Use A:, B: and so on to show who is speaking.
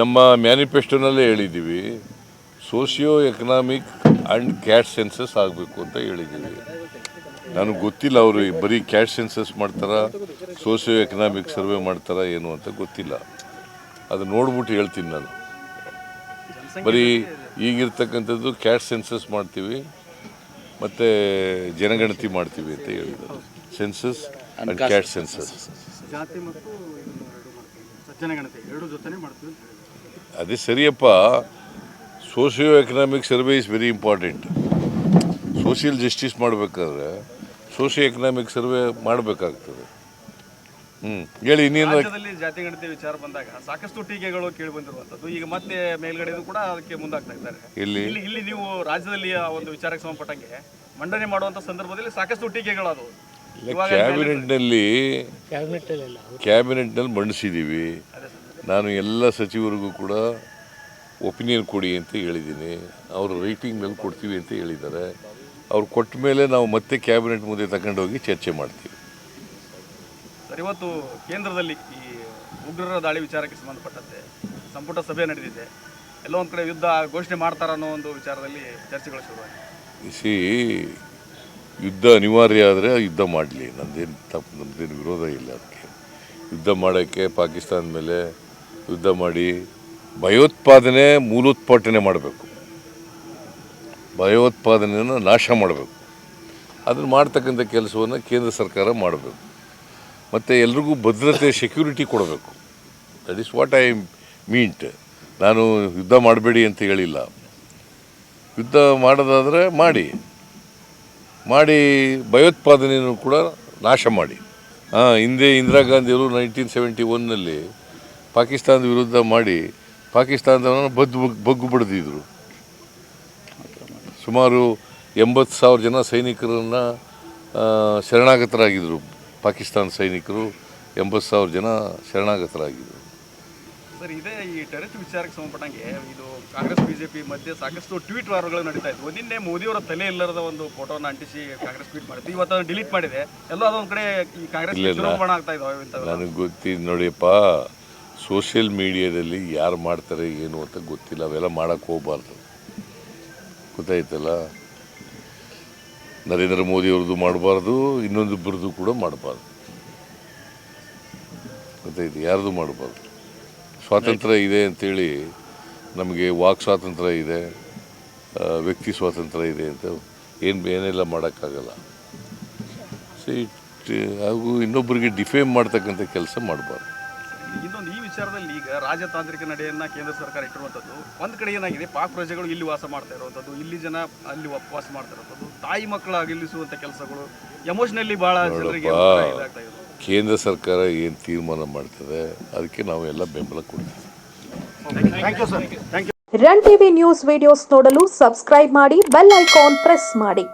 A: ನಮ್ಮ ಮ್ಯಾನಿಫೆಸ್ಟೋನಲ್ಲೇ ಹೇಳಿದ್ದೀವಿ socio economic and caste census ಆಗಬೇಕು ಅಂತ ಹೇಳಿದ್ದೀವಿ. ನನಗೆ ಗೊತ್ತಿಲ್ಲ ಅವರು ಬರೀ ಕ್ಯಾಶ್ ಸೆನ್ಸಸ್ ಮಾಡ್ತಾರಾ ಸೋಷಿಯೋ ಎಕನಾಮಿಕ್ ಸರ್ವೆ ಮಾಡ್ತಾರಾ ಏನು ಅಂತ ಗೊತ್ತಿಲ್ಲ. ಅದು ನೋಡ್ಬಿಟ್ಟು ಹೇಳ್ತೀನಿ ನಾನು. ಬರೀ ಈಗಿರ್ತಕ್ಕಂಥದ್ದು ಕ್ಯಾಶ್ ಸೆನ್ಸಸ್ ಮಾಡ್ತೀವಿ, ಮತ್ತು ಜನಗಣತಿ ಮಾಡ್ತೀವಿ ಅಂತ ಹೇಳಿದ್ದಾರೆ ಸೆನ್ಸಸ್ ಆ್ಯಂಡ್ ಕ್ಯಾಶ್ ಸೆನ್ಸಸ್
B: ಜಾತಿ ಮತ್ತು ಇದನ್ನು ಎರಡು ಸಜ್ಜನಗಣತಿ ಎರಡು ಜೊತೆನೇ ಮಾಡ್ತೀವಿ ಅಂತ ಹೇಳಿದ್ರು.
A: ಅದೇ ಸರಿಯಪ್ಪ socio economic survey is very important social justice ಮಾಡಬೇಕಾದ್ರೆ ಸೋಷಿಯೋ ಎಕನಾಮಿಕ್ ಸರ್ವೆ ಮಾಡಬೇಕಾಗ್ತದೆ. ಹ್ಞೂ ಹೇಳಿ ಇನ್ನೇನು?
C: ರಾಜ್ಯದಲ್ಲಿ ಜಾತಿ ಗಣತಿ ವಿಚಾರ ಬಂದಾಗ ಸಾಕಷ್ಟು ಟೀಕೆಗಳು ಕೇಳಿ ಬಂದಿರುವಂತದ್ದು ಈಗ ಮತ್ತೆ ಮೇಲ್ಗಡೆ ಕೂಡ ಅದಕ್ಕೆ ಮುಂದಾಗ್ತಾ ಇದ್ದಾರೆ.
A: ಇಲ್ಲಿ
C: ಇಲ್ಲಿ ಇಲ್ಲಿ ನೀವು ರಾಜ್ಯದಲ್ಲಿ ಆ ಒಂದು ವಿಚಾರಕ್ಕೆ ಸಂಬಂಧಪಟ್ಟಂಗೆ ಮಂಡನೆ ಮಾಡುವಂತ ಸಂದರ್ಭದಲ್ಲಿ ಸಾಕಷ್ಟು ಟೀಕೆಗಳು ಅದು
A: ಕ್ಯಾಬಿನೆಟ್ನಲ್ಲಿ ಕ್ಯಾಬಿನೆಟ್ನಲ್ಲಿ ಮಂಡಿಸಿದ್ದೀವಿ ನಾನು ಎಲ್ಲ ಸಚಿವರಿಗೂ ಕೂಡ ಒಪಿನಿಯನ್ ಕೊಡಿ ಅಂತ ಹೇಳಿದ್ದೀನಿ. ಅವರು ರೈಟಿಂಗ್ ಮೇಲೆ ಕೊಡ್ತೀವಿ ಅಂತ ಹೇಳಿದ್ದಾರೆ. ಅವ್ರು ಕೊಟ್ಟ ಮೇಲೆ ನಾವು ಮತ್ತೆ ಕ್ಯಾಬಿನೆಟ್ ಮುಂದೆ ತಗೊಂಡೋಗಿ ಚರ್ಚೆ ಮಾಡ್ತೀವಿ.
C: ಸರ್ ಇವತ್ತು ಕೇಂದ್ರದಲ್ಲಿ ಈ ಉಗ್ರರ ದಾಳಿ ವಿಚಾರಕ್ಕೆ ಸಂಬಂಧಪಟ್ಟಂತೆ ಸಂಪುಟ ಸಭೆ ನಡೆದಿದೆ. ಎಲ್ಲೋ ಒಂದು ಕಡೆ ಯುದ್ಧ ಘೋಷಣೆ ಮಾಡ್ತಾರ ಅನ್ನೋ ಒಂದು ವಿಚಾರದಲ್ಲಿ ಚರ್ಚೆಗಳು ಶುರುವಾಗಿದೆ.
A: ಸಿ ಯುದ್ಧ ಅನಿವಾರ್ಯ ಆದರೆ ಯುದ್ಧ ಮಾಡಲಿ. ನಂದೇನು ತಪ್ಪು ನಮ್ಮದೇನು ವಿರೋಧ ಇಲ್ಲ ಅದಕ್ಕೆ. ಯುದ್ಧ ಮಾಡೋಕ್ಕೆ ಪಾಕಿಸ್ತಾನ ಮೇಲೆ ಯುದ್ಧ ಮಾಡಿ ಭಯೋತ್ಪಾದನೆ ಮೂಲೋತ್ಪಾಟನೆ ಮಾಡಬೇಕು. ಭಯೋತ್ಪಾದನೆಯನ್ನು ನಾಶ ಮಾಡಬೇಕು. ಅದನ್ನು ಮಾಡ್ತಕ್ಕಂಥ ಕೆಲಸವನ್ನು ಕೇಂದ್ರ ಸರ್ಕಾರ ಮಾಡಬೇಕು. ಮತ್ತು ಎಲ್ರಿಗೂ ಭದ್ರತೆ ಸೆಕ್ಯೂರಿಟಿ ಕೊಡಬೇಕು. That is what I meant ನಾನು ಯುದ್ಧ ಮಾಡಬೇಡಿ ಅಂತ ಹೇಳಿಲ್ಲ. ಯುದ್ಧ ಮಾಡೋದಾದರೆ ಮಾಡಿ. ಮಾಡಿ ಭಯೋತ್ಪಾದನೆಯನ್ನು ಕೂಡ ನಾಶ ಮಾಡಿ. ಹಾಂ, ಹಿಂದೆ ಇಂದಿರಾ ಗಾಂಧಿಯವರು ನೈನ್ಟೀನ್ ಸೆವೆಂಟಿ ಒನ್ನಲ್ಲಿ ಪಾಕಿಸ್ತಾನದ ವಿರುದ್ಧ ಮಾಡಿ ಪಾಕಿಸ್ತಾನದವರನ್ನು ಬದ್ದು ಬಗ್ಗು ಬಡ್ದಿದ್ರು. ಸುಮಾರು ಎಂಬತ್ತು ಸಾವಿರ ಜನ ಸೈನಿಕರನ್ನು ಶರಣಾಗತರಾಗಿದ್ದರು ಪಾಕಿಸ್ತಾನ ಸೈನಿಕರು ಎಂಬತ್ತು ಸಾವಿರ ಜನ ಶರಣಾಗತರಾಗಿದ್ದರು
C: ಸರ್ ಇದೇ ಈ ಟೆರಿಸ್ ವಿಚಾರಕ್ಕೆ ಸಂಬಂಧಪಟ್ಟಂಗೆ ಇದು ಕಾಂಗ್ರೆಸ್ ಬಿಜೆಪಿ ಮಧ್ಯೆ ಸಾಕಷ್ಟು ಟ್ವೀಟ್ ವಾರಗಳು ನಡೀತಾ ಇತ್ತು ಒಂದಿನ್ನೇ ಮೋದಿಯವರ ತಲೆ ಇಲ್ಲದ ಒಂದು ಫೋಟೋನ ಅಂಟಿಸಿ ಕಾಂಗ್ರೆಸ್ ಟ್ವೀಟ್ ಮಾಡಿತ್ತು ಇವತ್ತು ಅದನ್ನು ಡಿಲೀಟ್ ಮಾಡಿದೆ. ಎಲ್ಲ ಅದೊಂದು ಕಡೆ ಈ ಕಾಂಗ್ರೆಸ್. ಚುನಾವಣೆ ಆಗ್ತಾ ಇದಾವೆ
A: ನನಗೆ ಗೊತ್ತಿದ್ದು ನೋಡಿಯಪ್ಪ ಸೋಷಿಯಲ್ ಮೀಡಿಯಾದಲ್ಲಿ ಯಾರು ಮಾಡ್ತಾರೆ ಏನು ಅಂತ ಗೊತ್ತಿಲ್ಲ. ಅವೆಲ್ಲ ಮಾಡಕ್ಕೆ ಹೋಗ್ಬಾರ್ದು. ಗೊತ್ತಾಯ್ತಲ್ಲ? ನರೇಂದ್ರ ಮೋದಿ ಅವ್ರದ್ದು ಮಾಡಬಾರ್ದು ಇನ್ನೊಂದಿಬ್ಬರದ್ದು ಕೂಡ ಮಾಡಬಾರ್ದು. ಗೊತ್ತಾಯ್ತು? ಯಾರ್ದು ಮಾಡಬಾರ್ದು? ಸ್ವಾತಂತ್ರ್ಯ ಇದೆ ಅಂತೇಳಿ ನಮಗೆ ವಾಕ್ ಸ್ವಾತಂತ್ರ್ಯ ಇದೆ ವ್ಯಕ್ತಿ ಸ್ವಾತಂತ್ರ್ಯ ಇದೆ ಅಂತ ಏನು ಏನೆಲ್ಲ ಮಾಡೋಕ್ಕಾಗಲ್ಲ. ಸೊ ಇಟ್ ಹಾಗೂ ಇನ್ನೊಬ್ಬರಿಗೆ ಡಿಫೇಮ್ ಮಾಡ್ತಕ್ಕಂಥ ಕೆಲಸ ಮಾಡಬಾರ್ದು.
C: ಇನ್ನೊಂದು ಈ ವಿಚಾರದಲ್ಲಿ ಈಗ ರಾಜತಾಂತ್ರಿಕ ನಡೆಯನ್ನ ಕೇಂದ್ರ ಸರ್ಕಾರ ಇಟ್ಟಿರುವಂಥದ್ದು ಒಂದು ಕಡೆ ಏನಾಗಿದೆ? ಪಾಕ್ ಪ್ರಜೆಗಳು ಇಲ್ಲಿ ವಾಸ ಮಾಡ್ತಾ ಇರುವಂಥದ್ದು ಇಲ್ಲಿ ಜನ ಅಲ್ಲಿ ವಾಸ ಮಾಡ್ತಾ ಇರುವಂಥದ್ದು ತಾಯಿ ಮಕ್ಕಳ ಆಗಿಲ್ಲಿಸುವಂಥ ಕೆಲಸಗಳು ಎಮೋಷನಲಿ ಭಾಳ ಜನರಿಗೆ
A: ಕೇಂದ್ರ ಸರ್ಕಾರ ಏನು ತೀರ್ಮಾನ ಮಾಡ್ತದೆ ಅದಕ್ಕೆ ನಾವು ಎಲ್ಲ ಬೆಂಬಲ ಕೊಡ್ತೀವಿ.
B: Thank you sir thank you
D: run TV news videos ನೋಡಲು ಸಬ್ಸ್ಕ್ರೈಬ್ ಮಾಡಿ ಬೆಲ್ ಐಕಾನ್ ಪ್ರೆಸ್ ಮಾಡಿ.